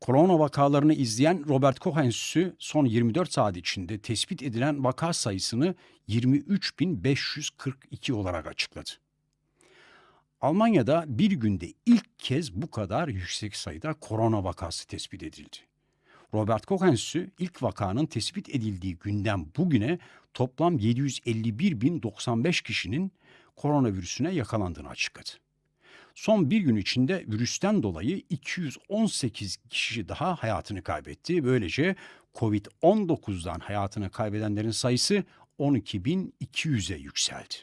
Korona vakalarını izleyen Robert Koch Enstitüsü son 24 saat içinde tespit edilen vaka sayısını 23.542 olarak açıkladı. Almanya'da bir günde ilk kez bu kadar yüksek sayıda korona vakası tespit edildi. Robert Koch Enstitüsü ilk vakanın tespit edildiği günden bugüne toplam 751.095 kişinin koronavirüsüne yakalandığını açıkladı. Son bir gün içinde virüsten dolayı 218 kişi daha hayatını kaybetti. Böylece Covid-19'dan hayatını kaybedenlerin sayısı 12.200'e yükseldi.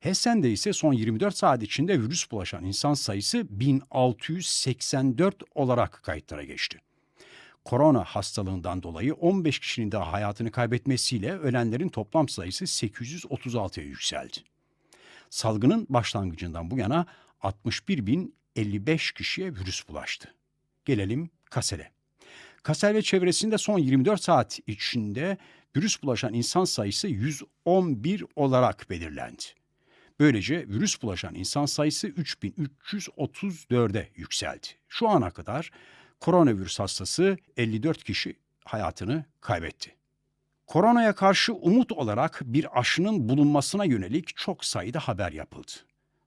Hessen'de ise son 24 saat içinde virüs bulaşan insan sayısı 1684 olarak kayıtlara geçti. Korona hastalığından dolayı 15 kişinin daha hayatını kaybetmesiyle ölenlerin toplam sayısı 836'ya yükseldi. Salgının başlangıcından bu yana 61.055 kişiye virüs bulaştı. Gelelim Kasel'e. Kasel ve çevresinde son 24 saat içinde virüs bulaşan insan sayısı 111 olarak belirlendi. Böylece virüs bulaşan insan sayısı 3334'e yükseldi. Şu ana kadar koronavirüs hastası 54 kişi hayatını kaybetti. Koronaya karşı umut olarak bir aşının bulunmasına yönelik çok sayıda haber yapıldı.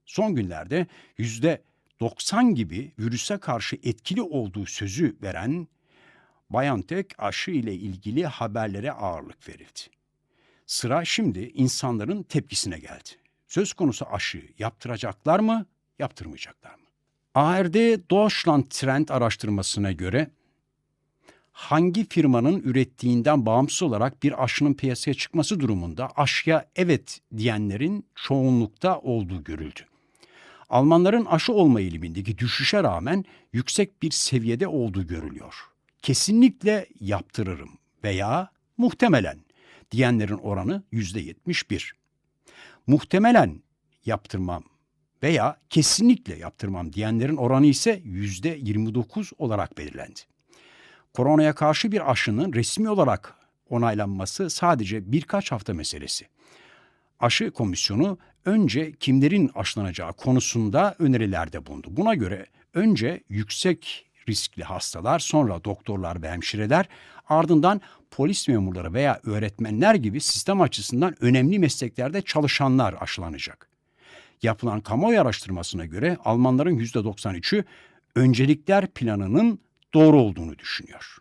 Son günlerde yüzde 90 gibi virüse karşı etkili olduğu sözü veren BioNTech aşı ile ilgili haberlere ağırlık verildi. Sıra şimdi insanların tepkisine geldi. Söz konusu aşı yaptıracaklar mı, yaptırmayacaklar mı? ARD Deutschland Trend araştırmasına göre hangi firmanın ürettiğinden bağımsız olarak bir aşının piyasaya çıkması durumunda aşıya evet diyenlerin çoğunlukta olduğu görüldü. Almanların aşı olma eğilimindeki düşüşe rağmen yüksek bir seviyede olduğu görülüyor. Kesinlikle yaptırırım veya muhtemelen diyenlerin oranı yüzde yetmiş bir. Muhtemelen yaptırmam veya kesinlikle yaptırmam diyenlerin oranı ise yüzde 29 olarak belirlendi. Koronaya karşı bir aşının resmi olarak onaylanması sadece birkaç hafta meselesi. Aşı komisyonu önce kimlerin aşılanacağı konusunda önerilerde bulundu. Buna göre önce yüksek riskli hastalar, sonra doktorlar ve hemşireler, ardından polis memurları veya öğretmenler gibi sistem açısından önemli mesleklerde çalışanlar aşılanacak. Yapılan kamuoyu araştırmasına göre Almanların %93'ü öncelikler planının doğru olduğunu düşünüyor.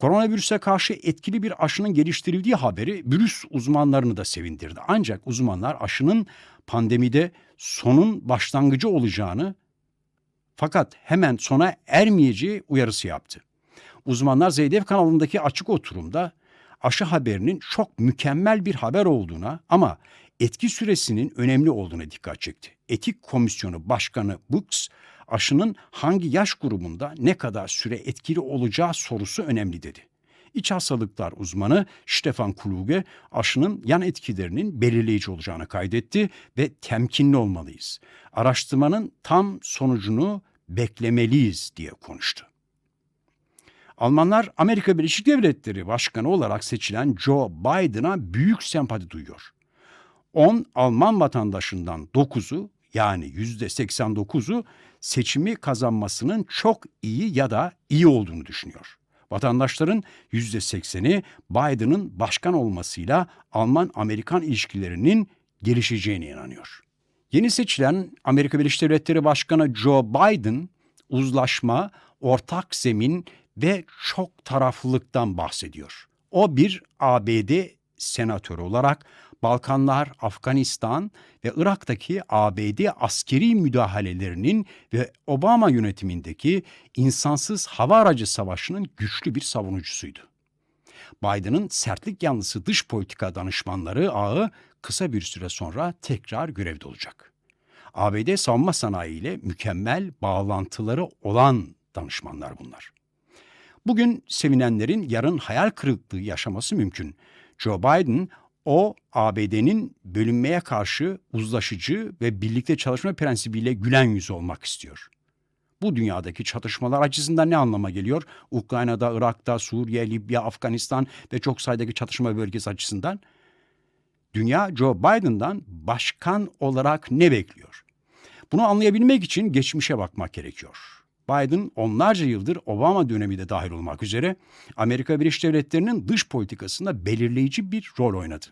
Koronavirüse karşı etkili bir aşının geliştirildiği haberi virüs uzmanlarını da sevindirdi. Ancak uzmanlar aşının pandemide sonun başlangıcı olacağını fakat hemen sona ermeyeceği uyarısı yaptı. Uzmanlar Zeydev kanalındaki açık oturumda aşı haberinin çok mükemmel bir haber olduğuna ama etki süresinin önemli olduğuna dikkat çekti. Etik Komisyonu Başkanı Books, aşının hangi yaş grubunda ne kadar süre etkili olacağı sorusu önemli dedi. İç hastalıklar uzmanı Stefan Kluge aşının yan etkilerinin belirleyici olacağını kaydetti ve temkinli olmalıyız. Araştırmanın tam sonucunu beklemeliyiz diye konuştu. Almanlar Amerika Birleşik Devletleri Başkanı olarak seçilen Joe Biden'a büyük sempati duyuyor. 10 Alman vatandaşından 9'u yani %89'u seçimi kazanmasının çok iyi ya da iyi olduğunu düşünüyor. Vatandaşların %80'i Biden'ın başkan olmasıyla Alman-Amerikan ilişkilerinin gelişeceğine inanıyor. Yeni seçilen Amerika Birleşik Devletleri Başkanı Joe Biden uzlaşma, ortak zemin ve çok taraflılıktan bahsediyor. O bir ABD senatörü olarak Balkanlar, Afganistan ve Irak'taki ABD askeri müdahalelerinin ve Obama yönetimindeki insansız hava aracı savaşının güçlü bir savunucusuydu. Biden'ın sertlik yanlısı dış politika danışmanları ağı kısa bir süre sonra tekrar görevde olacak. ABD savunma sanayi ile mükemmel bağlantıları olan danışmanlar bunlar. Bugün sevinenlerin yarın hayal kırıklığı yaşaması mümkün. Joe Biden o ABD'nin bölünmeye karşı uzlaşıcı ve birlikte çalışma prensibiyle gülen yüz olmak istiyor. Bu dünyadaki çatışmalar açısından ne anlama geliyor? Ukrayna'da, Irak'ta, Suriye, Libya, Afganistan ve çok sayıdaki çatışma bölgesi açısından. Dünya Joe Biden'dan başkan olarak ne bekliyor? Bunu anlayabilmek için geçmişe bakmak gerekiyor. Biden onlarca yıldır Obama dönemi de dahil olmak üzere Amerika Birleşik Devletleri'nin dış politikasında belirleyici bir rol oynadı.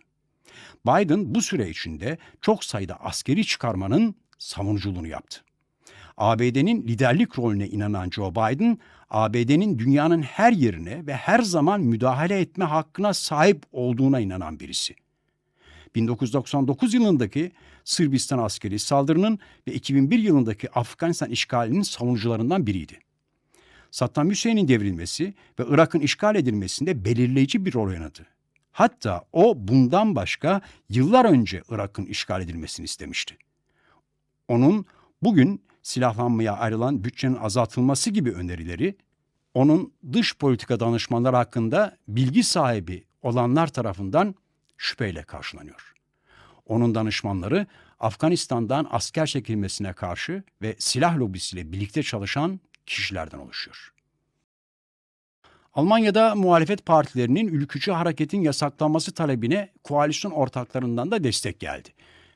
Biden bu süre içinde çok sayıda askeri çıkarmanın savunuculuğunu yaptı. ABD'nin liderlik rolüne inanan Joe Biden, ABD'nin dünyanın her yerine ve her zaman müdahale etme hakkına sahip olduğuna inanan birisi. 1999 yılındaki Sırbistan askeri saldırının ve 2001 yılındaki Afganistan işgalinin savunucularından biriydi. Saddam Hüseyin'in devrilmesi ve Irak'ın işgal edilmesinde belirleyici bir rol oynadı. Hatta o bundan başka yıllar önce Irak'ın işgal edilmesini istemişti. Onun bugün silahlanmaya ayrılan bütçenin azaltılması gibi önerileri onun dış politika danışmanları hakkında bilgi sahibi olanlar tarafından şüpheyle karşılanıyor. Onun danışmanları Afganistan'dan asker çekilmesine karşı ve silah lobisiyle birlikte çalışan kişilerden oluşuyor. Almanya'da muhalefet partilerinin ülkücü hareketin yasaklanması talebine koalisyon ortaklarından da destek geldi.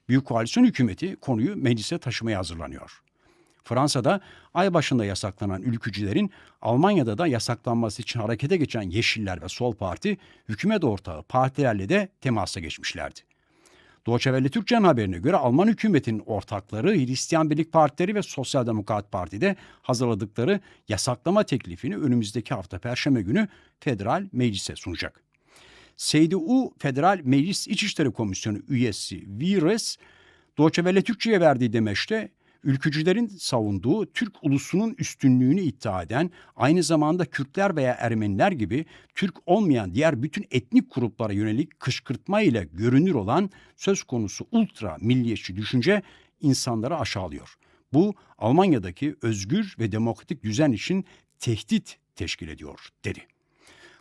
Büyük koalisyon hükümeti konuyu meclise taşımaya hazırlanıyor. Fransa'da ay başında yasaklanan ülkücülerin Almanya'da da yasaklanması için harekete geçen Yeşiller ve Sol Parti hükümet ortağı partilerle de temasa geçmişlerdi. Welle Türkçe'nin haberine göre Alman hükümetinin ortakları Hristiyan Birlik Partileri ve Sosyal Demokrat Parti'de hazırladıkları yasaklama teklifini önümüzdeki hafta Perşembe günü Federal Meclis'e sunacak. CDU Federal Meclis İçişleri Komisyonu üyesi Vires, Welle Türkçe'ye verdiği demeçte ülkücülerin savunduğu Türk ulusunun üstünlüğünü iddia eden, aynı zamanda Kürtler veya Ermeniler gibi Türk olmayan diğer bütün etnik gruplara yönelik kışkırtma ile görünür olan söz konusu ultra milliyetçi düşünce insanları aşağılıyor. Bu Almanya'daki özgür ve demokratik düzen için tehdit teşkil ediyor dedi.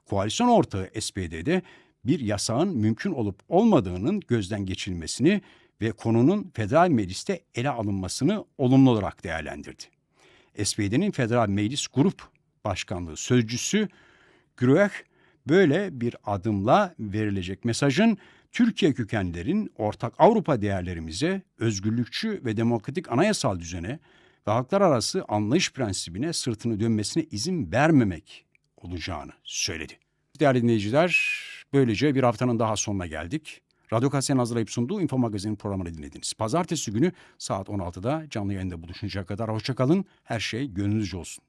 Koalisyon ortağı SPD'de bir yasağın mümkün olup olmadığının gözden geçirilmesini ve konunun federal mecliste ele alınmasını olumlu olarak değerlendirdi. SPD'nin federal meclis grup başkanlığı sözcüsü Gruech böyle bir adımla verilecek mesajın Türkiye kökenlerin ortak Avrupa değerlerimize, özgürlükçü ve demokratik anayasal düzene ve haklar arası anlayış prensibine sırtını dönmesine izin vermemek olacağını söyledi. Değerli dinleyiciler, böylece bir haftanın daha sonuna geldik. Radyo Kase'nin hazırlayıp sunduğu Info Magazin programını dinlediniz. Pazartesi günü saat 16'da canlı yayında buluşuncaya kadar hoşçakalın. Her şey gönlünüzce olsun.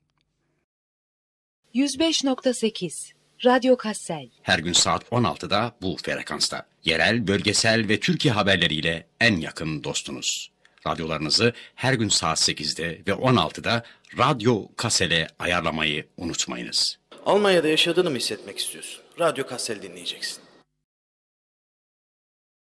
105.8 Radyo Kassel Her gün saat 16'da bu frekansta. Yerel, bölgesel ve Türkiye haberleriyle en yakın dostunuz. Radyolarınızı her gün saat 8'de ve 16'da Radyo Kasel'e ayarlamayı unutmayınız. Almanya'da yaşadığını mı hissetmek istiyorsun? Radyo Kassel dinleyeceksin.